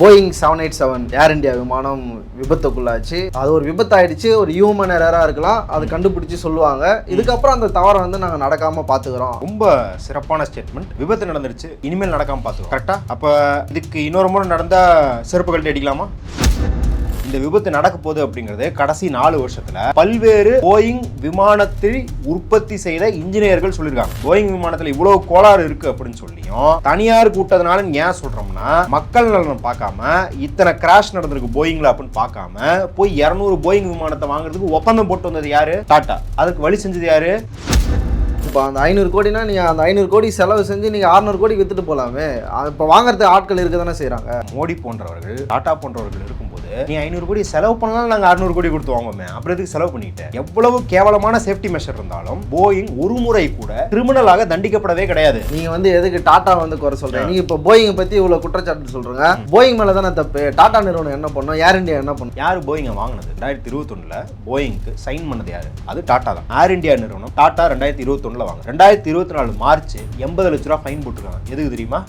Boeing seven eight seven Air India விமானம் விபத்துக்குள்ளாச்சு. அது ஒரு விபத்தாயிடுச்சு ஒரு ஹியூமன் எரராக இருக்கலாம். அது கண்டுபிடிச்சு சொல்லுவாங்க. இதுக்கப்புறம் அந்த தவறை வந்து நாங்கள் நடக்காம பார்த்துக்கிறோம் ரொம்ப சிறப்பான ஸ்டேட்மெண்ட் விபத்து நடந்துருச்சு இனிமேல் நடக்காம பார்த்துக்கோ கரெக்டா அப்போ இதுக்கு இன்னொரு முறை நடந்தா செருப்பு கழட்டி அடிக்கலாமா இந்த விபத்து நடக்க போகுது அப்படிங்கிறது கடைசி நாலு வருஷத்துல பல்வேறு போயிங் விமானத்தில் உற்பத்தி செய்த இன்ஜினியர்கள் சொல்லியிருக்காங்க. போயிங் விமானத்துல இவ்வளவு கோளாறு இருக்கு அப்படின்னு சொல்லியும் தனியார் கூட்டத்தினால ஏன் சொல்றோம்னா மக்கள் நலன் பார்க்காம இத்தனை கிராஷ் நடந்திருக்கு போயிங்ல அப்படின்னு பார்க்காம போய் இரநூறு போயிங் விமானத்தை வாங்குறதுக்கு ஒப்பந்தம் போட்டு வந்தது யாரு? டாடா அதுக்கு வழி செஞ்சது யாரு? இப்போ அந்த ஐநூறு கோடினா நீங்கள் அந்த ஐநூறு கோடி செலவு செஞ்சு நீங்கள் அறநூறு கோடி வித்துட்டு போகலாமே இப்போ வாங்குறதுக்கு ஆட்கள் இருக்க தானே செய்கிறாங்க மோடி போன்றவர்கள் டாடா போன்றவர்கள் இருக்கும்போது நீ ஐநூறு கோடி செலவு பண்ணலாம் நாங்கள் அறுநூறு கோடி கொடுத்து வாங்குவோமே. அப்புறம் எதுக்கு செலவு பண்ணிக்கிட்டேன் எவ்வளவு கேவலமான சேஃப்டி மெஷர் இருந்தாலும் போயிங் ஒரு முறை கூட கிரிமினலாக தண்டிக்கப்படவே கிடையாது. நீங்கள் வந்து எதுக்கு டாட்டா வந்து குறை சொல்கிறீங்க நீங்கள் இப்போ போயிங்கை பற்றி இவ்வளோ குற்றச்சாட்டு சொல்கிறீங்க போயிங் மேலே தானே தப்பு? டாட்டா நிறுவனம் என்ன பண்ணும்? ஏர் இந்தியா என்ன பண்ணும்? யார் போயிங்கை வாங்கினது? ரெண்டாயிரத்தி இருபத்தொன்னுல போயிங்க்கு சைன் பண்ணது யாரு? அது டாடா தான். ஏர் இந்தியா நிறுவனம் டாடா ரெண்டாயிரத்தி இருபத்தொன்னுல வாங்க. ரெண்டாயிரத்தி இருபத்தி நாலு மார்ச் எண்பது லட்ச ரூபா ஃபைன் போட்டிருக்காங்க. எதுக்கு தெரியுமா?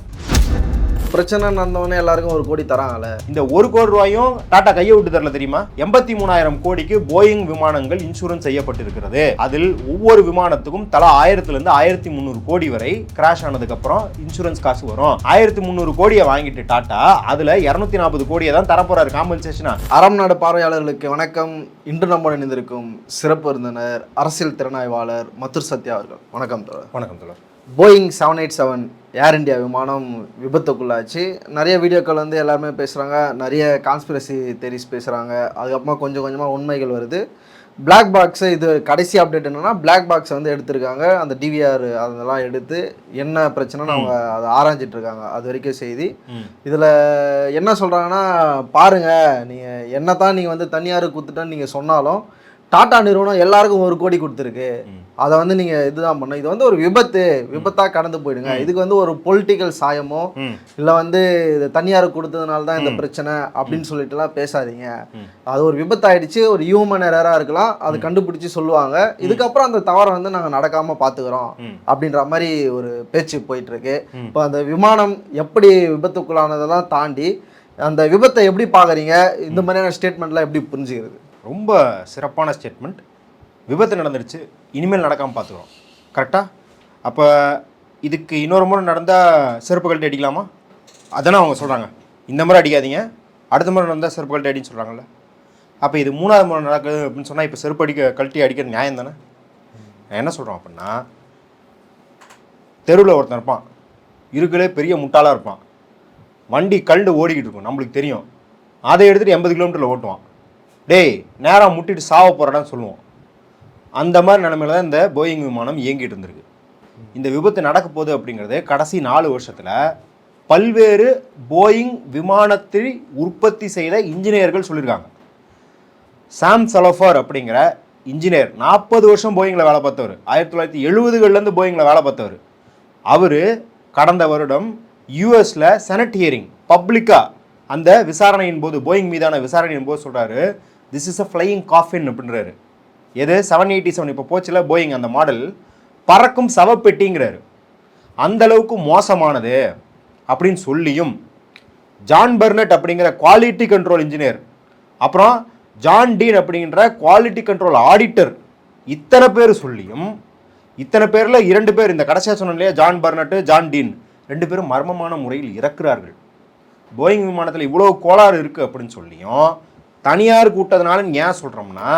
பிரச்சனை நடந்தவொடனே எல்லாருக்கும் ஒரு கோடி தராங்கல்ல. இந்த ஒரு கோடி ரூபாயும் டாடா கையை விட்டு தரல தெரியுமா? எண்பத்தி மூணாயிரம் கோடிக்கு போயிங் விமானங்கள் இன்சூரன்ஸ் செய்யப்பட்டிருக்கிறது. அதில் ஒவ்வொரு விமானத்துக்கும் தலா ஆயிரத்துல இருந்து ஆயிரத்தி முந்நூறு கோடி வரை கிராஷ் ஆனதுக்கு அப்புறம் இன்சூரன்ஸ் காசு வரும். ஆயிரத்தி முந்நூறு கோடியை வாங்கிட்டு டாடா அதுல இருநூத்தி நாற்பது கோடியை தான் தரப்போறாரு காம்பன்சேஷனா அறம் நாடு பார்வையாளர்களுக்கு வணக்கம். இன்று நம்ம இணைந்திருக்கும் சிறப்பு விருந்தினர் அரசியல் திறனாய்வாளர் மதுர் சத்யா அவர்கள். வணக்கம் தோழர். வணக்கம் தோழர். Boeing seven eight seven Air India விமானம் விபத்துக்குள்ளாச்சு. நிறைய வீடியோக்கள் வந்து எல்லாருமே பேசுகிறாங்க நிறைய கான்ஸ்பிரசி தேரிஸ் பேசுகிறாங்க அதுக்கப்புறமா கொஞ்சம் கொஞ்சமாக உண்மைகள் வருது. பிளாக் பாக்ஸு இது கடைசி அப்டேட் என்னன்னா பிளாக் பாக்ஸை வந்து எடுத்திருக்காங்க. அந்த டிவிஆர் அதெல்லாம் எடுத்து என்ன பிரச்சனைன்னு அவங்க அதை ஆராய்ஞ்சிட்டு இருக்காங்க. அது வரைக்கும் செய்தி. இதில் என்ன சொல்கிறாங்கன்னா பாருங்கள் நீங்கள் என்ன தான் நீங்கள் வந்து தனியார் கொடுத்துட்டேன்னு நீங்கள் சொன்னாலும் டாடா நிறுவனம் எல்லாருக்கும் ஒரு கோடி கொடுத்துருக்கு. அதை வந்து நீங்கள் இதுதான் பண்ணணும். இது வந்து ஒரு விபத்து. விபத்தாக கடந்து போயிடுங்க. இதுக்கு வந்து ஒரு பொலிட்டிக்கல் சாயமோ. இல்லை வந்து இது தனியார் கொடுத்ததுனால தான் இந்த பிரச்சனை அப்படின்னு சொல்லிட்டுலாம் பேசாதீங்க. அது ஒரு விபத்தாயிடுச்சு ஒரு ஹியூமன் எரராக இருக்கலாம். அது கண்டுபிடிச்சி சொல்லுவாங்க. இதுக்கப்புறம் அந்த தவறை வந்து நாங்கள் நடக்காமல் பார்த்துக்கிறோம். அப்படின்ற மாதிரி ஒரு பேச்சு போயிட்டு இருக்கு இப்போ அந்த விமானம் எப்படி விபத்துக்குள்ளானதெல்லாம் தாண்டி அந்த விபத்தை எப்படி பார்க்குறீங்க இந்த மாதிரியான ஸ்டேட்மெண்ட்லாம் எப்படி புரிஞ்சுக்கிறது? ரொம்ப சிறப்பான ஸ்டேட்மெண்ட் விபத்து நடந்துருச்சு. இனிமேல் நடக்காமல் பார்த்துக்கிறோம் கரெக்டாக அப்போ இதுக்கு இன்னொரு முறை நடந்தால் செருப்பு கழட்டி அடிக்கலாமா? அதானே அவங்க சொல்கிறாங்க இந்த முறை அடிக்காதீங்க. அடுத்த முறை நடந்தால் செருப்பு கழட்டி அடின்னு சொல்கிறாங்கல்ல அப்போ இது மூணாவது முறை நடக்குது அப்படின்னு சொன்னால் இப்போ செருப்பு அடிக்க கழட்டி அடிக்கிற நியாயம் தானே? நான் என்ன சொல்கிறோம் அப்படின்னா தெருவில் ஒருத்தன் இருப்பான். இருக்கலே பெரிய முட்டாளாக இருப்பான். வண்டி கல்டு ஓடிக்கிட்டு இருக்கும். நம்மளுக்கு தெரியும். அதை எடுத்துகிட்டு எண்பது கிலோமீட்டரில் ஓட்டுவான். டேய் நேராக முட்டிட்டு சாவ போகிறடான்னு சொல்லுவோம். அந்த மாதிரி நிலமையில தான் இந்த போயிங் விமானம் இயங்கிட்டு இருந்திருக்கு. இந்த விபத்து நடக்க போகுது அப்படிங்கிறது கடைசி நாலு வருஷத்தில் பல்வேறு போயிங் விமானத்தில் உற்பத்தி செய்த இன்ஜினியர்கள் சொல்லியிருக்காங்க. சாம் சலோஃபர் அப்படிங்கிற இன்ஜினியர் நாற்பது வருஷம் போயிங்கில் வேலை பார்த்தவர். ஆயிரத்தி தொள்ளாயிரத்தி எழுபதுகள்லேருந்து போயிங்கில் வேலை பார்த்தவர். அவர் கடந்த வருடம் யூஎஸில் செனட் ஹியரிங் பப்ளிக்காக அந்த விசாரணையின் போது போயிங் மீதான விசாரணையின் போது சொல்கிறாரு this is a flying coffin அப்படின்றாரு. எது? செவன் எயிட்டி செவன் இப்போ போச்சுல போயிங் அந்த மாடல் பறக்கும் சவப்பெட்டிங்கிறாரு. அந்த அளவுக்கு மோசமானது அப்படின்னு சொல்லியும் ஜான் பர்னட் அப்படிங்கிற குவாலிட்டி கண்ட்ரோல் இன்ஜினியர் அப்புறம் ஜான் டீன் அப்படிங்கிற குவாலிட்டி கண்ட்ரோல் ஆடிட்டர் இத்தனை பேர் சொல்லியும் இத்தனை பேரில் இரண்டு பேர் இந்த கடைசியாக சொன்ன இல்லையா ஜான் பர்னட்டு ஜான் டீன் ரெண்டு பேரும் மர்மமான முறையில் இறக்குறார்கள். போயிங் விமானத்தில் இவ்வளோ கோளாறு இருக்குது அப்படின்னு சொல்லியும் தனியார் கூட்டத்தினால ஏன் சொல்கிறோம்னா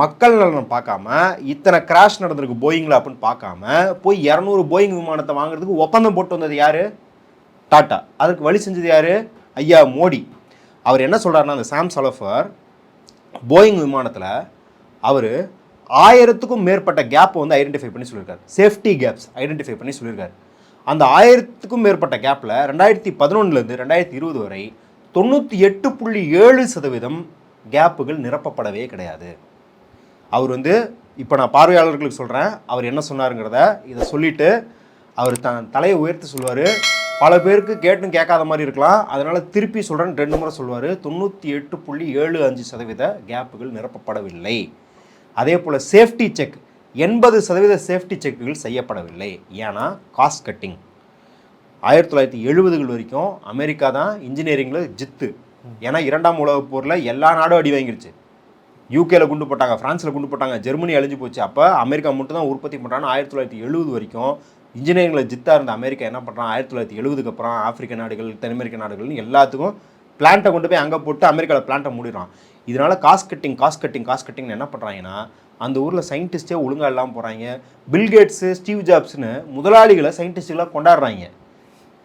மக்கள் நலன் பார்க்காம இத்தனை கிராஷ் நடந்திருக்கு போயிங்கில் அப்படின்னு பார்க்காம போய் இரநூறு போயிங் விமானத்தை வாங்குறதுக்கு ஒப்பந்தம் போட்டு வந்தது யார்? டாட்டா அதுக்கு வழி செஞ்சது யார்? ஐயா மோடி. அவர் என்ன சொல்கிறாருன்னா அந்த சாம் சலோஃபர் போயிங் விமானத்தில் அவர் ஆயிரத்துக்கும் மேற்பட்ட கேப்பை வந்து ஐடென்டிஃபை பண்ணி சொல்லியிருக்காரு. சேஃப்டி கேப்ஸ் ஐடென்டிஃபை பண்ணி சொல்லியிருக்காரு. அந்த ஆயிரத்துக்கும் மேற்பட்ட கேப்பில் ரெண்டாயிரத்தி பதினொன்றுலேருந்து ரெண்டாயிரத்தி இருபது வரை தொண்ணூற்றி எட்டு புள்ளி ஏழு சதவீதம் கேப்புகள் நிரப்பப்படவே கிடையாது. அவர் வந்து இப்போ நான் பார்வையாளர்களுக்கு சொல்கிறேன் அவர் என்ன சொன்னாருங்கிறத இதை சொல்லிவிட்டு அவர் தன் தலையை உயர்த்தி சொல்லுவார். பல பேருக்கு கேட்டும் கேட்காத மாதிரி இருக்கலாம். அதனால் திருப்பி சொல்கிறேன் ரெண்டு முறை சொல்லுவார். தொண்ணூற்றி எட்டு புள்ளி ஏழு அஞ்சு சதவீத கேப்புகள் நிரப்பப்படவில்லை. அதே போல் சேஃப்டி செக் எண்பது சதவீத சேஃப்டி செக்குகள் செய்யப்படவில்லை. ஏன்னா காஸ்ட் கட்டிங். ஆயிரத்தி தொள்ளாயிரத்தி எழுபதுகள் வரைக்கும் அமெரிக்கா தான் இன்ஜினியரிங்கில் ஜித்து. ஏன்னா இரண்டாம் உலகப் போரில் எல்லா நாடும் அடி வாங்கிருச்சு. யூகேல குண்டு போட்டாங்க ஃப்ரான்ஸில் குண்டு போட்டாங்க ஜெர்மனி அழிஞ்சு போச்சு. அப்போ அமெரிக்கா மட்டும் தான் உற்பத்தி பண்ணுறான்னு ஆயிரத்தி தொள்ளாயிரத்தி எழுபது வரைக்கும் இன்ஜினியரிங்கில் ஜித்தாக இருந்த அமெரிக்கா என்ன பண்ணுறான் ஆயிரத்தி தொள்ளாயிரத்தி எழுபதுக்கு அப்புறம் ஆப்பிரிக்க நாடுகள் தென் அமெரிக்க நாடுகள்னு எல்லாத்துக்கும் பிளான்ட்டை கொண்டு போய் அங்கே போட்டு அமெரிக்காவில் பிளான்ட்டை மூடிடுறான். இதனால் cost cutting cost cutting cost கட்டிங்னு என்ன பண்ணுறாங்கன்னா அந்த ஊரில் சயின்டிஸ்ட்டே ஒழுங்காக இல்லாமல் போகிறாங்க பில்கேட்ஸு ஸ்டீவ் ஜாப்ஸ்னு முதலாளிகளை சயின்டிஸ்டுகளாக கொண்டாடுறாங்க.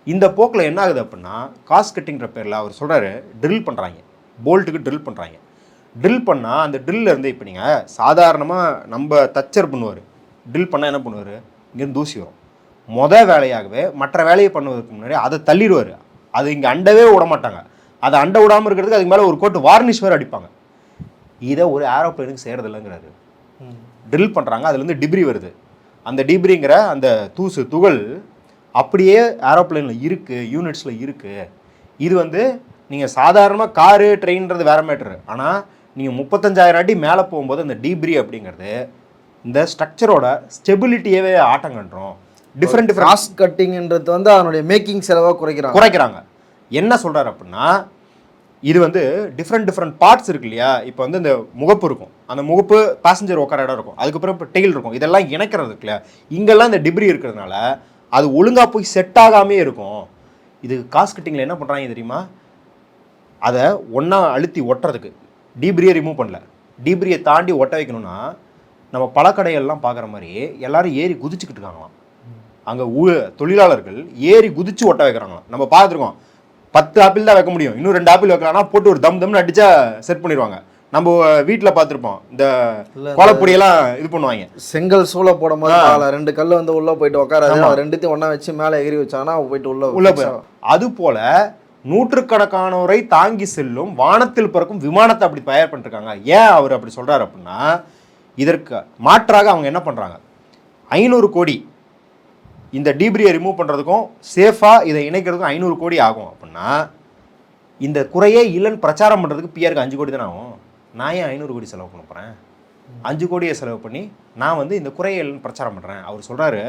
இந்த போக்கில் என்ன ஆகுது அப்படின்னா காஸ்ட் கட்டிங்கிற பேரில் அவர் சொல்கிறாரு ட்ரில் பண்ணுறாங்க போல்ட்டுக்கு ட்ரில் பண்ணுறாங்க ட்ரில் பண்ணால் அந்த ட்ரில்ல இருந்து இப்போ நீங்கள் சாதாரணமாக நம்ம தச்சர் பண்ணுவார். ட்ரில் பண்ணால் என்ன பண்ணுவார்? இங்கேருந்து தூசி வரும். மொத வேலையாகவே மற்ற வேலையை பண்ணுவதற்கு முன்னாடி அதை தள்ளிடுவார். அது இங்கே அண்டவே விட மாட்டாங்க. அதை அண்ட விடாமல் இருக்கிறதுக்கு அதுக்கு மேலே ஒரு கோட்டு வார்னிஷ் வேறு அடிப்பாங்க. இதை ஒரு ஏரோப்ளேனுக்கு செய்கிறது இல்லைங்கிறாரு. ட்ரில் பண்ணுறாங்க அதுலேருந்து டிப்ரி வருது. அந்த டிப்ரிங்கிற அந்த தூசு துகள் அப்படியே ஏரோப்ளேனில் இருக்குது யூனிட்ஸில் இருக்குது இது வந்து நீங்கள் சாதாரணமாக காரு ட்ரெயின்றது வேற மேட்ரு ஆனால் நீங்கள் முப்பத்தஞ்சாயிரம் அடி மேலே போகும்போது அந்த டிப்ரி அப்படிங்கிறது இந்த ஸ்ட்ரக்சரோட ஸ்டெபிலிட்டியவே ஆட்டம் டிஃப்ரெண்ட் டிஃப்ரெண்ட் காஸ்ட் கட்டிங்ன்றது வந்து அதனுடைய மேக்கிங் செலவாக குறைக்கிறாங்க. குறைக்கிறாங்க. என்ன சொல்றாரு அப்படின்னா இது வந்து டிஃப்ரெண்ட் டிஃப்ரெண்ட் பார்ட்ஸ் இருக்கு இல்லையா? இப்போ வந்து இந்த முகப்பு இருக்கும். அந்த முகப்பு பேசஞ்சர் உட்கார இடம் இருக்கும். அதுக்கப்புறம் இப்போ டெயில் இருக்கும். இதெல்லாம் இணைக்கிறது இருக்கு இல்லையா இங்கெல்லாம் இந்த டிப்ரி இருக்கிறதுனால அது ஒழுங்கா போய் செட் ஆகாமே இருக்கும். இது காஸ்ட் கட்டிங்கில் என்ன பண்ணுறாங்க தெரியுமா? அதை ஒன்றா அழுத்தி ஒட்டுறதுக்கு. டீப்ரியை ரிமூவ் பண்ணல. டீப்ரியை தாண்டி ஒட்ட வைக்கணும்னா நம்ம பழக்கடைகள்லாம் பார்க்குற மாதிரி எல்லாரும் ஏறி குதிச்சுக்கிட்டு இருக்காங்களாம். அங்கே ஊ தொழிலாளர்கள் ஏறி குதிச்சு ஒட்ட வைக்கிறாங்களாம். நம்ம பார்த்துருக்கோம். பத்து ஆப்பிள் தான் வைக்க முடியும். இன்னும் ரெண்டு ஆப்பிள் வைக்கலாம்னா போட்டு ஒரு தம் தம்னு அடிச்சா செட் பண்ணிடுவாங்க. நம்ம வீட்டில் பார்த்துருப்போம். இந்த கோலப்பொடியெல்லாம் இது பண்ணுவாங்க. செங்கல் சூளை போடும் போது. ரெண்டு கல் வந்து உள்ள போயிட்டு உட்காராது ரெண்டுத்தையும் ஒண்ணா வச்சு மேலே எகிரி வச்சாங்கன்னா போயிட்டு உள்ள உள்ள fix போய் ஆகும். அது போல நூற்றுக்கணக்கானோரை தாங்கி செல்லும் வானத்தில் பிறக்கும் விமானத்தை அப்படி தயார் பண்ணிருக்காங்க. ஏன் அவர் அப்படி சொல்கிறார் அப்படின்னா இதற்கு மாற்றாக அவங்க என்ன பண்ணுறாங்க ஐநூறு கோடி இந்த டீப்ரியை ரிமூவ் பண்ணுறதுக்கும் சேஃபாக இதை இணைக்கிறதுக்கும் ஐநூறு கோடி ஆகும் அப்படின்னா இந்த குறையே இல்லைன்னு பிரச்சாரம் பண்ணுறதுக்கு பிஆருக்கு அஞ்சு கோடி தானே ஆகும். நான் ஏன் ஐநூறு கோடி செலவு பண்ண போகிறேன் அஞ்சு கோடியை செலவு பண்ணி நான் வந்து இந்த குறையே இல்லைன்னு பிரச்சாரம் பண்ணுறேன் அவர் சொல்கிறாரு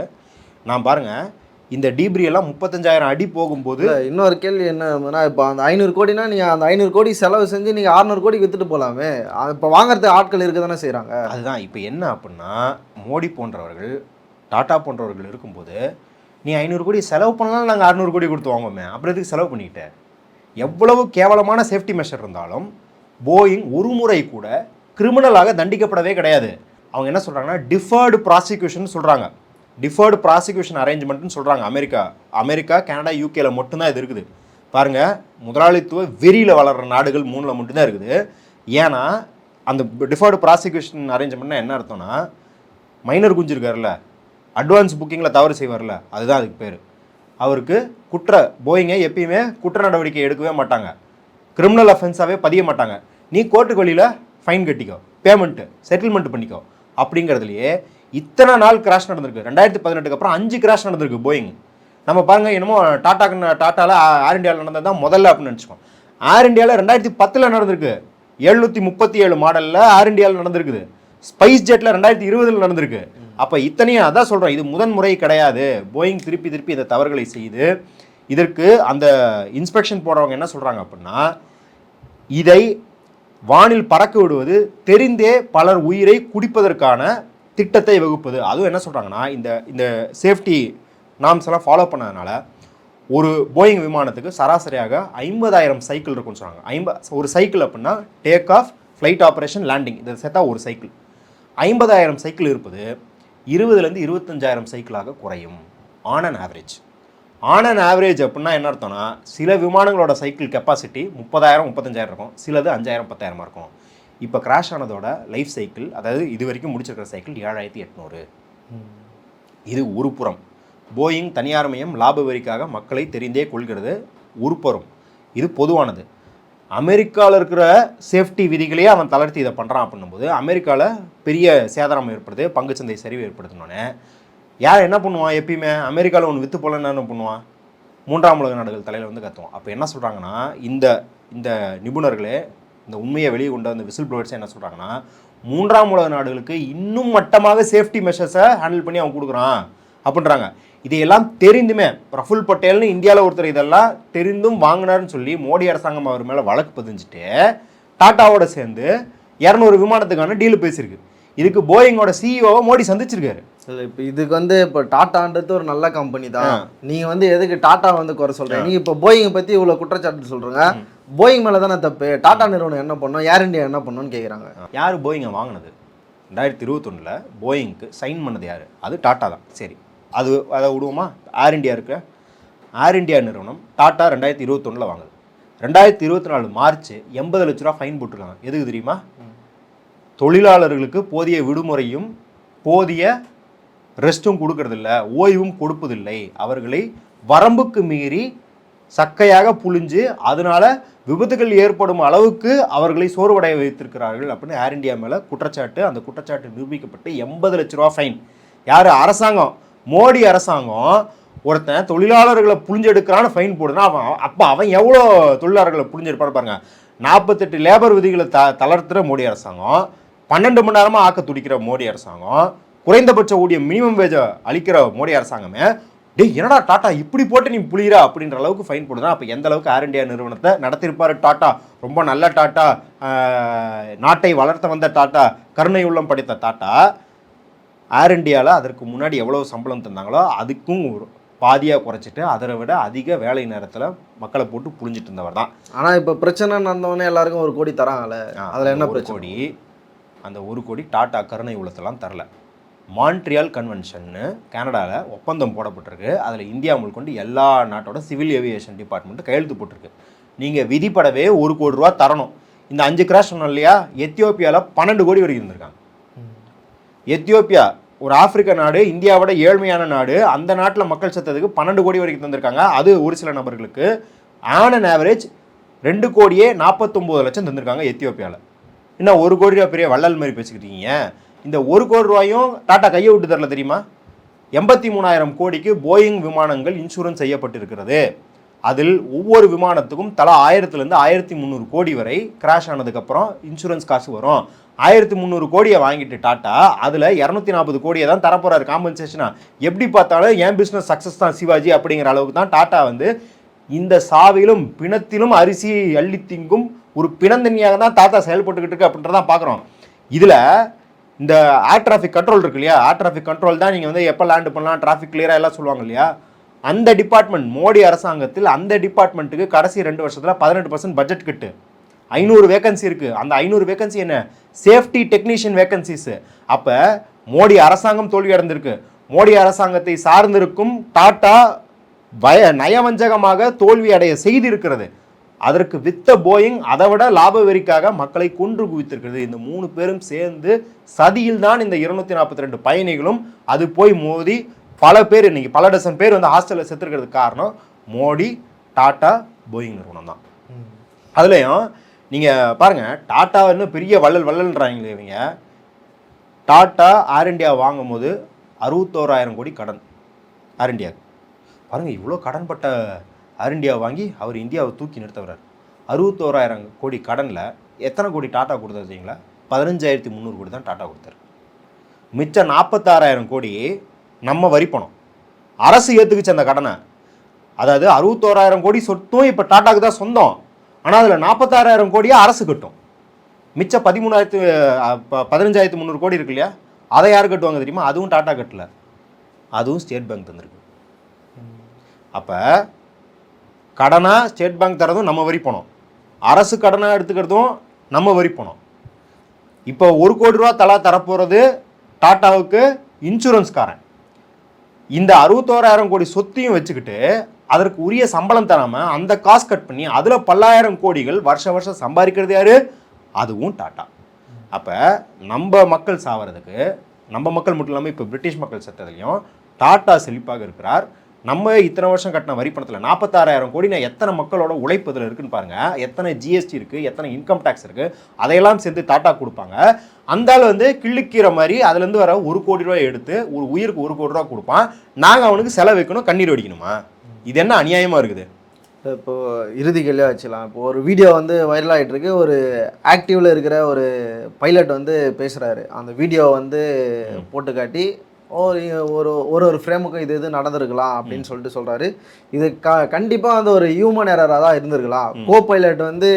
நான் பாருங்கள் இந்த டீப்ரி எல்லாம் முப்பத்தஞ்சாயிரம் அடி போகும்போது இன்னொரு கேள்வி என்ன இப்போ அந்த ஐநூறு கோடினா நீங்க அந்த ஐநூறு கோடி செலவு செஞ்சு நீங்க 600 கோடி வித்துட்டு அது இப்போ வாங்குறதுக்கு ஆட்கள் இருக்க தானே செய்றாங்க. அதுதான் இப்போ என்ன அப்படின்னா மோடி போன்றவர்கள் டாடா போன்றவர்கள் இருக்கும்போது நீ ஐநூறு கோடி செலவு பண்ணலாம் நாங்கள் அறநூறு கோடி கொடுத்து வாங்குவோமே. அப்புறம் எதுக்கு செலவு பண்ணிக்கிட்ட? எவ்வளவு கேவலமான சேஃப்டி மெஷர் இருந்தாலும் போயிங் ஒரு முறை கூட கிரிமினலாக தண்டிக்கப்படவே கிடையாது. அவங்க என்ன சொல்கிறாங்கன்னா டிஃபர்டு ப்ராசிக்யூஷன் சொல்கிறாங்க டிஃபர்டு ப்ராசிக்யூஷன் அரேஞ்ச்மெண்ட்னு சொல்கிறாங்க அமெரிக்கா அமெரிக்கா கனடா யூகேல மட்டும்தான் இது இருக்குது. பாருங்கள் முதலாளித்துவ வெறியில் வளர்கிற நாடுகள் மூணில் மட்டும்தான் இருக்குது. ஏன்னா அந்த டிஃபர்டு ப்ராசிக்யூஷன் அரேஞ்ச்மெண்ட்னா என்ன அர்த்தம்னா மைனர் குஞ்சு இருக்கார்ல அட்வான்ஸ் புக்கிங்கில் தவறு செய்வார்ல அதுதான் அதுக்கு பேர். அவருக்கு குற்ற போயிங்க எப்பயுமே குற்ற நடவடிக்கை எடுக்கவே மாட்டாங்க. கிரிமினல் அஃபென்ஸாகவே பதிய மாட்டாங்க. நீ கோர்ட்டுக்கு வழியில் ஃபைன் கட்டிக்கோ பேமெண்ட்டு செட்டில்மெண்ட் பண்ணிக்கோ அப்படிங்கிறதுலையே இத்தனை நாள் கிராஷ் நடந்திருக்கு. ரெண்டாயிரத்தி பதினெட்டுக்கு அப்புறம் அஞ்சு கிராஷ் நடந்திருக்கு போயிங் நம்ம பாருங்க என்னமோ டாட்டாக்கு டாட்டாவில் ஏர் இண்டியாவில் நடந்தது தான் முதல்ல அப்படின்னு நினச்சிக்கோம் ஏர் இண்டியாவில் ரெண்டாயிரத்தி பத்தில் நடந்திருக்கு. எழுநூற்றி முப்பத்தி ஏழு மாடலில் ஏர் இந்தியாவில் நடந்திருக்குது. ஸ்பைஸ் ஜெட்டில் ரெண்டாயிரத்தி இருபதில் நடந்திருக்கு. அப்போ இத்தனையும் அதான் சொல்கிறோம் இது முதன் முறை கிடையாது. போயிங் திருப்பி திருப்பி இந்த தவறுகளை செய்து இதற்கு அந்த இன்ஸ்பெக்ஷன் போடுறவங்க என்ன சொல்கிறாங்க அப்படின்னா இதை வானில் பறக்க விடுவது தெரிந்தே பலர் உயிரை குடிப்பதற்கான திட்டத்தை வகுப்பது. அதுவும் என்ன சொல்கிறாங்கன்னா இந்த இந்த சேஃப்டி நாம்ஸ் எல்லாம் ஃபாலோ பண்ணதுனால ஒரு போயிங் விமானத்துக்கு சராசரியாக ஐம்பதாயிரம் சைக்கிள் இருக்கும்னு சொல்கிறாங்க ஐம்ப ஒரு சைக்கிள் அப்படின்னா take off flight operation landing இதை சேர்த்தா ஒரு சைக்கிள் ஐம்பதாயிரம் சைக்கிள் இருப்பது இருபதுலேருந்து இருபத்தஞ்சாயிரம் சைக்கிளாக குறையும். On an average on an average அப்படின்னா என்ன அர்த்தம்னா சில விமானங்களோட சைக்கிள் கெப்பாசிட்டி முப்பதாயிரம் முப்பத்தஞ்சாயிரம் இருக்கும். சிலது அஞ்சாயிரம் பத்தாயிரமா இருக்கும். இப்போ கிராஷ் ஆனதோட லைஃப் சைக்கிள் அதாவது இது வரைக்கும் முடிச்சிருக்கிற சைக்கிள் ஏழாயிரத்தி எட்நூறு. இது ஒரு புறம் போயிங் தனியார் மையம் லாப வரிக்காக மக்களை தெரிந்தே கொள்கிறது உருப்பரும். இது பொதுவானது. அமெரிக்காவில் இருக்கிற சேஃப்டி விதிகளையே அவன் தளர்த்தி இதை பண்ணுறான் அப்படின்னும்போது அமெரிக்காவில் பெரிய சேதாரம் ஏற்படுது பங்குச்சந்தை சரிவு ஏற்படுத்தினோடனே யார் என்ன பண்ணுவான் எப்பயுமே? அமெரிக்காவில் ஒன்று விற்று போலன்னு என்ன பண்ணுவான்? மூன்றாம் உலக நாடுகள் தலையில் வந்து கத்துவான். அப்போ என்ன சொல்கிறாங்கன்னா இந்த இந்த நிபுணர்களே இந்த உண்மையை வெளியே கொண்டு வந்த விசில் ப்ளோவர்ஸ் என்ன சொல்கிறாங்கன்னா மூன்றாம் உலக நாடுகளுக்கு இன்னும் மட்டமாக சேஃப்டி மெஷர்ஸை ஹேண்டில் பண்ணி அவன் கொடுக்குறான் அப்படின்றாங்க. இதையெல்லாம் தெரிந்துமே பிரஃபுல் பட்டேல்னு இந்தியாவில் ஒருத்தர் இதெல்லாம் தெரிந்தும் வாங்கினாருன்னு சொல்லி மோடி அரசாங்கம் அவர் மேலே வழக்கு பதிஞ்சுட்டு டாட்டாவோட சேர்ந்து இரநூறு விமானத்துக்கான டீல் பேசியிருக்கு. இதுக்கு போயிங்கோட சிஇஓவை மோடி சந்திச்சிருக்காரு. இப்போ இதுக்கு வந்து இப்போ டாட்டான்றது ஒரு நல்ல கம்பெனி தான். ஆ. நீங்க வந்து எதுக்கு டாட்டா வந்து குறை சொல்றீங்க? நீங்க இப்போ போயிங் பத்தி இவ்வளவு குற்றச்சாட்டு சொல்றீங்க. போயிங் மேலே தானே தப்பு? டாடா நிறுவனம் என்ன பண்ணோம்? ஏர் இண்டியா என்ன பண்ணோன்னு கேட்குறாங்க யார் போயிங்கை வாங்கினது? ரெண்டாயிரத்தி இருபத்தொன்னில் போயிங்க்கு சைன் பண்ணது யார்? அது டாட்டா தான். சரி. அது அதை விடுவோமா? ஏர் இந்தியா இருக்க. ஏர் இந்தியா நிறுவனம் டாட்டா ரெண்டாயிரத்தி இருபத்தொன்னில் வாங்குது. ரெண்டாயிரத்தி இருபத்தி நாலு மார்ச் எண்பது லட்ச ரூபா ஃபைன் போட்டிருக்காங்க. எதுக்கு தெரியுமா? தொழிலாளர்களுக்கு போதிய விடுமுறையும் போதிய ரெஸ்ட்டும் கொடுக்கறதில்ல. ஓய்வும் கொடுப்பதில்லை. அவர்களை வரம்புக்கு மீறி சக்கையாக புழிஞ்சு அதனால விபத்துகள் ஏற்படும் அளவுக்கு அவர்களை சோர்வடைய வைத்திருக்கிறார்கள் அப்படின்னு ஏர் இந்தியா மேலே குற்றச்சாட்டு. அந்த குற்றச்சாட்டு நிரூபிக்கப்பட்டு எண்பது லட்ச ரூபா ஃபைன் யார்? அரசாங்கம். மோடி அரசாங்கம் ஒருத்தன் தொழிலாளர்களை புரிஞ்செடுக்கிறான்னு ஃபைன் போடுனா அவன் அப்போ அவன் எவ்வளோ தொழிலாளர்களை புழிஞ்செடுப்பான்னு பாருங்க. நாற்பத்தெட்டு லேபர் விதிகளை த தளர்த்துற மோடி அரசாங்கம் பன்னெண்டு மணி நேரமாக ஆக்க துடிக்கிற மோடி அரசாங்கம் குறைந்தபட்ச ஊதிய மினிமம் வேஜை அளிக்கிற மோடி அரசாங்கமே டேய் என்னடா டாட்டா இப்படி போட்டு நீ புளியிற அப்படின்ற அளவுக்கு ஃபைன் போடுதா அப்போ எந்த அளவுக்கு ஏர் இந்தியா நிறுவனத்தை நடத்திருப்பாரு டாட்டா? ரொம்ப நல்ல டாட்டா நாட்டை வளர்த்த வந்த டாட்டா கருணை உள்ளம் படைத்த டாட்டா ஏர் இந்தியாவில் அதற்கு முன்னாடி எவ்வளோ சம்பளம் தந்தாங்களோ அதுக்கும் ஒரு பாதியாக குறைச்சிட்டு அதை விட அதிக வேலை நேரத்தில் மக்களை போட்டு புழிஞ்சிட்டு இருந்தவர் தான். ஆனா இப்போ பிரச்சனை நடந்தவொடனே எல்லாருக்கும் ஒரு கோடி தராங்கல்ல அதுல என்ன கோடி அந்த ஒரு கோடி டாடா கருணை உள்ளத்தெல்லாம் தரல. மான்ட்ரியால் கன்வென்ஷன்னு கனடாவில் ஒப்பந்தம் போடப்பட்டிருக்கு. அதில் இந்தியா கொண்டு எல்லா நாட்டோட சிவில் ஏவியேஷன் டிபார்ட்மெண்ட் கையெழுத்து போட்டிருக்கு. நீங்கள் விதிப்படவே ஒரு கோடி ரூபா தரணும். இந்த அஞ்சு கிராஷ் சொன்னோம் இல்லையா? எத்தியோப்பியாவில் பன்னெண்டு கோடி வரைக்கும் இருந்திருக்காங்க. எத்தியோப்பியா ஒரு ஆப்பிரிக்க நாடு இந்தியாவோட ஏழ்மையான நாடு அந்த நாட்டில் மக்கள் செத்ததுக்கு பன்னெண்டு கோடி வரைக்கும் தந்திருக்காங்க. அது ஒரு சில நபர்களுக்கு. ஆன் அன் ஆவரேஜ் ரெண்டு கோடியே நாற்பத்தொம்போது லட்சம் தந்திருக்காங்க எத்தியோப்பியாவில் இன்னும் ஒரு கோடி ரூபா பெரிய வள்ளல் மாதிரி பேசிக்கிட்டீங்க இந்த ஒரு கோடி ரூபாயும் டாட்டா கையை விட்டு தரல தெரியுமா? எண்பத்தி மூணாயிரம் கோடிக்கு போயிங் விமானங்கள் இன்சூரன்ஸ் செய்யப்பட்டிருக்கிறது. அதில் ஒவ்வொரு விமானத்துக்கும் தலா ஆயிரத்துலேருந்து ஆயிரத்தி முந்நூறு கோடி வரை கிராஷ் ஆனதுக்கப்புறம் இன்சூரன்ஸ் காசு வரும். ஆயிரத்தி முந்நூறு கோடியை வாங்கிட்டு டாட்டா அதில் இரநூத்தி நாற்பது கோடியை தான் தரப்போகிறார் காம்பன்சேஷனாக எப்படி பார்த்தாலும் என் பிஸ்னஸ் சக்ஸஸ் தான் சிவாஜி அப்படிங்கிற அளவுக்கு தான் டாட்டா வந்து இந்த சாவிலும் பிணத்திலும் அரிசி அள்ளி திங்கும் ஒரு பிணந்தனியாக தான் தாத்தா செயல்பட்டுக்கிட்டு இருக்கு அப்படின்றதான் பார்க்குறோம். இதில் இந்த ஏர் டிராஃபிக் கண்ட்ரோல் இருக்கு இல்லையா? ஏர் டிராஃபிக் கண்ட்ரோல் தான் நீங்கள் வந்து எப்போ லேண்டு பண்ணலாம் டிராஃபிக் கிளியராக எல்லாம் சொல்லுவாங்க இல்லையா? அந்த டிபார்ட்மெண்ட் மோடி அரசாங்கத்தில் அந்த டிபார்ட்மெண்ட்டுக்கு கடைசி ரெண்டு வருஷத்தில் பதினெட்டு பர்சன்ட் பட்ஜெட் கிட்டு ஐநூறு வேகன்சி இருக்குது அந்த ஐநூறு வேகன்சி என்ன? சேஃப்டி டெக்னீஷியன் வேகன்சிஸு அப்போ மோடி அரசாங்கம் தோல்வி அடைந்திருக்கு. மோடி அரசாங்கத்தை சார்ந்திருக்கும் டாட்டா பய நயவஞ்சகமாக தோல்வி அடைய செய்திருக்கிறது. அதற்கு வித்த போயிங் அதை விட லாப வெறிக்காக மக்களை கொன்று குவித்திருக்கிறது. இந்த மூணு பேரும் சேர்ந்து சதியில் தான் இந்த இருநூத்தி நாற்பத்தி ரெண்டு பயணிகளும் அது போய் மோதி பல பேர் இன்னைக்கு பல டசன் பேர் வந்து ஹாஸ்டலில் செத்துருக்கிறதுக்கு காரணம் மோடி டாட்டா போயிங் நிறுவனம் தான். அதுலேயும் நீங்கள் பாருங்கள் டாட்டா இன்னும் பெரிய வள்ளல் வள்ளல்ன்றாங்களே இவங்க. டாட்டா ஏர் இந்தியா வாங்கும்போது அறுபத்தோராயிரம் கோடி கடன். ஏர் இந்தியாவுக்கு பாருங்கள் இவ்வளோ கடன்பட்ட ஏர் இந்தியா வாங்கி அவர் இந்தியாவை தூக்கி நிறுத்த வர்றார் அறுபத்தோராயிரம் கோடி கடனில் எத்தனை கோடி டாட்டா கொடுத்தது பதினஞ்சாயிரத்தி முந்நூறு கோடி தான் டாட்டா கொடுத்தாரு. மிச்சம் நாற்பத்தாறாயிரம் கோடி நம்ம வரி பணம். அரசு ஏற்றுக்குச்சு அந்த கடனை. அதாவது அறுபத்தோராயிரம் கோடி சொத்தும் இப்போ டாட்டாக்கு தான் சொந்தம். ஆனால் அதில் நாற்பத்தாறாயிரம் கோடியே அரசு கட்டும். மிச்ச பதிமூணாயிரத்து ப- பதினஞ்சாயிரத்து முந்நூறு கோடி இருக்கு இல்லையா? அதை யார் கட்டுவாங்க தெரியுமா? அதுவும் டாட்டா கட்டல. அதுவும் ஸ்டேட் பேங்க் தந்திருக்கு. அப்போ கடனாக ஸ்டேட் பேங்க் தரதும் நம்ம வரி பணம். அரசு கடனாக எடுத்துக்கிறதும் நம்ம வரி பணம். இப்போ ஒரு கோடி ரூபா தலா தரப்போகிறது டாட்டாவுக்கு இன்சூரன்ஸ்காரன். இந்த அறுபத்தோராயிரம் கோடி சொத்தையும் வச்சுக்கிட்டு அதற்கு உரிய சம்பளம் தராமல் அந்த காசு கட் பண்ணி அதில் பல்லாயிரம் கோடிகள் வருஷ வருஷம் சம்பாதிக்கிறது யார்? அதுவும் டாட்டா. அப்போ நம்ம மக்கள் சாவறதுக்கு நம்ம மக்கள் மட்டும் இல்லாமல் இப்போ பிரிட்டிஷ் மக்கள் செத்ததுலையும் டாட்டா செழிப்பாக இருக்கிறார். நம்ம இத்தனை வருஷம் கட்டின வரி பணத்தில் நாற்பத்தாறாயிரம் கோடி நான் எத்தனை மக்களோட உழைப்பு இதில் இருக்குன்னு பாருங்க. எத்தனை ஜிஎஸ்டி இருக்குது எத்தனை இன்கம் டேக்ஸ் இருக்குது அதையெல்லாம் சேர்த்து டாட்டா கொடுப்பாங்க. அந்த ஆள் வந்து கிள்ளுக்கீர மாதிரி அதுலேருந்து வர ஒரு கோடி ரூபாய் எடுத்து ஒரு உயிருக்கு ஒரு கோடி ரூபா கொடுப்பான். நாங்கள் அவனுக்கு செலவு வைக்கணும் கண்ணீர் வடிக்கணுமா? இது என்ன அநியாயமாக இருக்குது? இப்போ இறுதி கேள்வியாக வச்சுக்கலாம். இப்போ ஒரு வீடியோ வந்து வைரல் ஆகிட்டு இருக்கு. ஒரு ஆக்டிவ்ல இருக்கிற ஒரு பைலட் வந்து பேசுறாரு. அந்த வீடியோ வந்து போட்டு காட்டி ஓ இ- ஒரு ஒரு ஒரு ஃப்ரேமுக்கும் இது இது நடந்திருக்கலாம் அப்படின்னு சொல்லிட்டு சொல்கிறாரு இது க கண்டிப்பாக வந்து ஒரு ஹியூமன் எரராக தான் இருந்திருக்கலாம். கோ பைலட் வந்து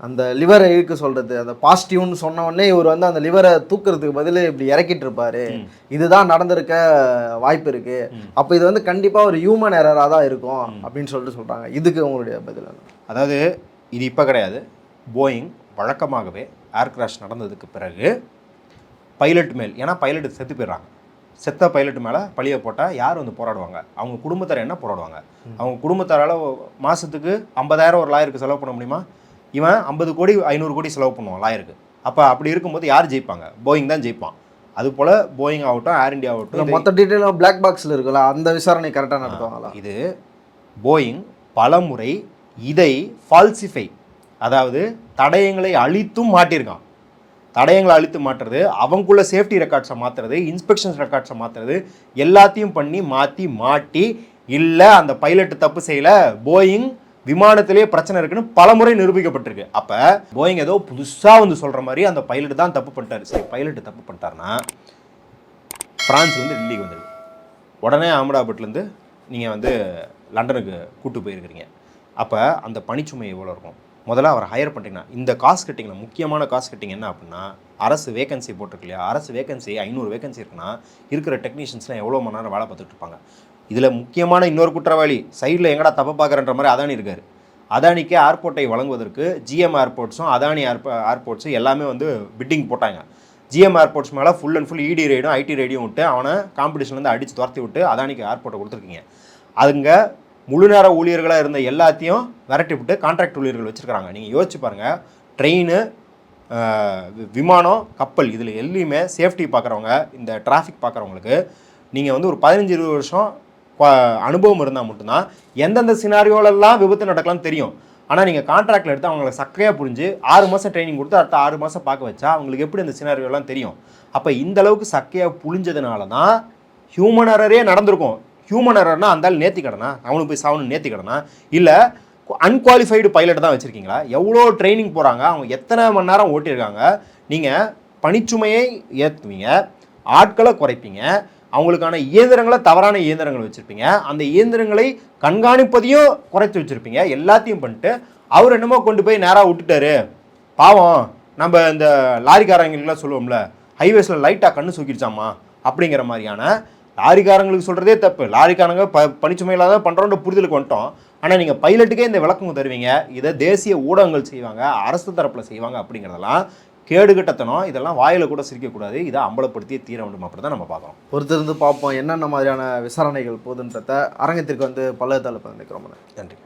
அந்த லிவரை இழுக்க சொல்கிறது அந்த பாசிட்டிவ்னு சொன்ன உடனே இவர் வந்து அந்த லிவரை தூக்குறதுக்கு பதில் இப்படி இறக்கிட்டு இருப்பாரு. இதுதான் நடந்திருக்க வாய்ப்பு இருக்கு. அப்போ இது வந்து கண்டிப்பாக ஒரு ஹியூமன் எரராக தான் இருக்கும் அப்படின்னு சொல்லிட்டு சொல்கிறாங்க இதுக்கு உங்களுடைய பதில்? அதாவது இது இப்போ கிடையாது. போயிங் வழக்கமாகவே ஏர் கிராஷ் நடந்ததுக்கு பிறகு பைலட் மேல் ஏன்னா பைலட் செத்து போயிடுறாங்க. செத்த பைலட் மேலே பழிய போட்டால் யார் வந்து போராடுவாங்க? அவங்க குடும்பத்தார் என்ன போராடுவாங்க? அவங்க குடும்பத்தாரால் மாதத்துக்கு ஐம்பதாயிரம் ஒரு லாயருக்கு செலவு பண்ண முடியுமா? இவன் ஐம்பது கோடி ஐநூறு கோடி செலவு பண்ணுவான் லாயருக்கு. அப்போ அப்படி இருக்கும்போது யார் ஜெயிப்பாங்க? போயிங் தான் ஜெயிப்பான். அது போல் போயிங் ஆகட்டும் ஏர் இந்தியா ஆகட்டும் மொத்த டீட்டெயிலும் பிளாக் பாக்ஸில் இருக்குல்ல அந்த விசாரணை கரெக்டாக நடத்துவாங்களா இது போயிங் பலமுறை இதை ஃபால்சிஃபை அதாவது தடயங்களை அழித்தும் மாட்டியிருக்கான். தடயங்களை அழித்து மாற்றுறது அவங்களுக்குள்ள சேஃப்டி ரெக்கார்ட்ஸை மாற்றுறது இன்ஸ்பெக்ஷன்ஸ் ரெக்கார்ட்ஸை மாற்றுறது எல்லாத்தையும் பண்ணி மாற்றி மாட்டி இல்லை அந்த பைலட்டு தப்பு செய்யல போயிங் விமானத்திலேயே பிரச்சனை இருக்குன்னு பலமுறை நிரூபிக்கப்பட்டிருக்கு. அப்போ போயிங் ஏதோ புதுசாக வந்து சொல்கிற மாதிரி அந்த பைலட் தான் தப்பு பண்ணிட்டாரு. சரி பைலட்டு தப்பு பண்ணிட்டாருன்னா ஃப்ரான்ஸ்லேருந்து டெல்லிக்கு வந்துருக்கு உடனே அகமதாபாத்லேருந்து நீங்கள் வந்து லண்டனுக்கு கூட்டு போயிருக்கிறீங்க. அப்போ அந்த பணிச்சுமை எவ்வளோ இருக்கும்? முதல்ல அவரை ஹையர் பண்ணிட்டீங்கன்னா இந்த காசு கட்டிங்கில் முக்கியமான காசு கட்டிங் என்ன அப்படின்னா அரசு வேகன்சி போட்டிருக்கு இல்லையா? அரசு வேகன்சி ஐநூறு வேகன்சி இருக்குன்னா இருக்கிற டெக்னீஷியன்ஸ்லாம் எவ்வளோ மணி நேரம் வேலை பார்த்துட்டு இருப்பாங்க? இதில் முக்கியமான இன்னொரு குற்றவாளி சைடில் எங்கடா தப்பு பார்க்குறன்ற மாதிரி அதானி இருக்கார். அதானிக்கு ஏர்போர்ட்டை வழங்குவதற்கு ஜிஎம் ஏர்போர்ட்ஸும் அதானி ஏர்போ ஏர்போர்ட்ஸும் எல்லாமே வந்து பிட்டிங் போட்டாங்க. ஜிஎம் ஏர்போர்ட்ஸ் மேலே ஃபுல் அண்ட் ஃபுல் இடி ரைடும் ஐடி ரேடியும் விட்டு அவனை காம்படிஷன்லேருந்து அடித்து துரத்தி விட்டு அதானிக்கு ஏர்போர்ட்டை கொடுத்துருக்கீங்க. அதுங்க முழு நேர ஊழியர்களாக இருந்த எல்லாத்தையும் விரட்டி விட்டு கான்ட்ராக்ட் ஊழியர்கள் வச்சுருக்காங்க நீங்கள் யோசிச்சு பாருங்கள் ட்ரெயின் விமானம் கப்பல் இதில் எல்லையுமே சேஃப்டி பார்க்குறவங்க இந்த டிராஃபிக் பார்க்குறவங்களுக்கு நீங்கள் வந்து ஒரு பதினஞ்சு இருபது வருஷம் அனுபவம் இருந்தால் மட்டும்தான் எந்தெந்த சினாரியோலெல்லாம் விபத்து நடக்கலாம்னு தெரியும். ஆனால் நீங்கள் கான்ட்ராக்டில் எடுத்து அவங்கள சக்கையாக புரிஞ்சு ஆறு மாதம் ட்ரைனிங் கொடுத்து அடுத்த ஆறு மாதம் பார்க்க வச்சா அவங்களுக்கு எப்படி அந்த சினாரியோலாம் தெரியும்? அப்போ இந்த அளவுக்கு சக்கையாக புழிஞ்சதுனால தான் ஹியூமன் எரரே நடந்திருக்கும். ஹியூமன் எரர்னா அந்த ஆள் நேர்த்தி கடனா? அவனுக்கு போய் சாவணும் நேர்த்தி கடனா? இல்லை அன்குவாலிஃபைடு பைலட் தான் வச்சுருக்கீங்களா? எவ்வளோ ட்ரைனிங் போகிறாங்க அவங்க எத்தனை மணி நேரம் ஓட்டியிருக்காங்க? நீங்கள் பணிச்சுமையை ஏற்றுவீங்க ஆட்களை குறைப்பீங்க அவங்களுக்கான இயந்திரங்களை தவறான இயந்திரங்கள் வச்சுருப்பீங்க அந்த இயந்திரங்களை கண்காணிப்பதையும் குறைச்சி வச்சுருப்பீங்க எல்லாத்தையும் பண்ணிட்டு அவர் என்னமோ கொண்டு போய் நேராக விட்டுட்டாரு. பாவம் நம்ம இந்த லாரிக்காரங்களுக்குலாம் சொல்லுவோம்ல ஹைவேஸில் லைட்டாக கண்ணு சூக்கிடுச்சாமா அப்படிங்கிற மாதிரியான லாரிக்காரங்களுக்கு சொல்கிறதே தப்பு. லாரிக்காரங்க ப பணிச்சுமையில தான் பண்ணுறோன்ற புரிதலுக்கு வந்துட்டோம். ஆனால் நீங்கள் பைலட்டுக்கே இந்த விளக்கம் தருவீங்க. இதை தேசிய ஊடகங்கள் செய்வாங்க அரசு தரப்பில் செய்வாங்க அப்படிங்கிறதெல்லாம் கேடுகட்டத்தனம் இதெல்லாம் வாயில கூட சிரிக்கக்கூடாது இதை அம்பலப்படுத்தியே தீர வேண்டும் அப்படி தான் நம்ம பார்க்குறோம். பொறுத்திருந்து பார்ப்போம். என்னென்ன மாதிரியான விசாரணைகள் போகுதுன்றத அரங்கத்திற்கு வந்து பல தளப்பு நினைக்கிறோம் நன்றி.